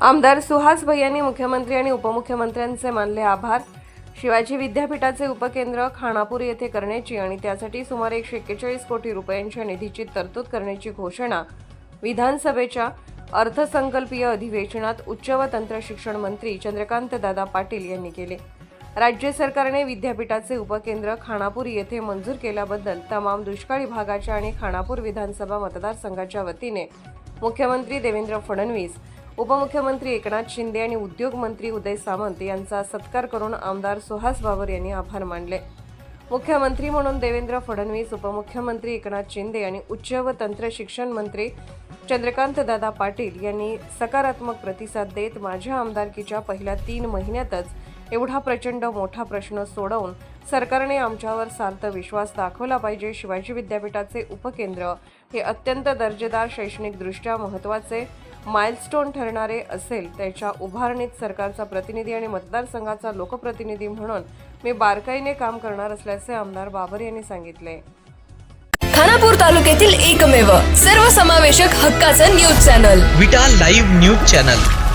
आमदार सुहास भैयांनी मुख्यमंत्री आणि उपमुख्यमंत्र्यांचे मानले आभार. शिवाजी विद्यापीठाचे उपकेंद्र खानापूर येथे करण्याची आणि त्यासाठी सुमारे एकशे एक्केचाळीस कोटी रुपयांच्या निधीची तरतूद करण्याची घोषणा विधानसभेच्या अर्थसंकल्पीय अधिवेशनात उच्च व तंत्र शिक्षण मंत्री चंद्रकांत दादा पाटील यांनी केले. राज्य सरकारने विद्यापीठाचे उपकेंद्र खानापूर येथे मंजूर केल्याबद्दल तमाम दुष्काळी भागाच्या आणि खानापूर विधानसभा मतदारसंघाच्या वतीने मुख्यमंत्री देवेंद्र फडणवीस उपमुख्यमंत्री एकनाथ शिंदे आणि उद्योग मंत्री उदय सामंत यांचा सत्कार करून आमदार सुहास बाबर यांनी आभार मानले. मुख्यमंत्री म्हणून देवेंद्र फडणवीस उपमुख्यमंत्री एकनाथ शिंदे आणि उच्च व तंत्र शिक्षण मंत्री चंद्रकांत दादा पाटील यांनी सकारात्मक प्रतिसाद देत माझ्या आमदारकीच्या पहिल्या तीन महिन्यातच एवढा प्रचंड मोठा प्रश्न सोडवून सरकारने आमच्यावर सार्थ विश्वास दाखवला पाहिजे. शिवाजी विद्यापीठाचे उपकेंद्र हे अत्यंत दर्जेदार शैक्षणिकदृष्ट्या महत्त्वाचे माइलस्टोन ठरणारे असेल त्याच्या उभारणीत सरकारचा प्रतिनिधी आणि मतदारसंघाचा लोकप्रतिनिधी म्हणून मी बारकाईने काम करणार असल्याचे आमदार बाबर यांनी सांगितले. खानापूर तालुक्यातील एकमेव सर्वसमावेशक हक्काचं news channel. Vita live news channel.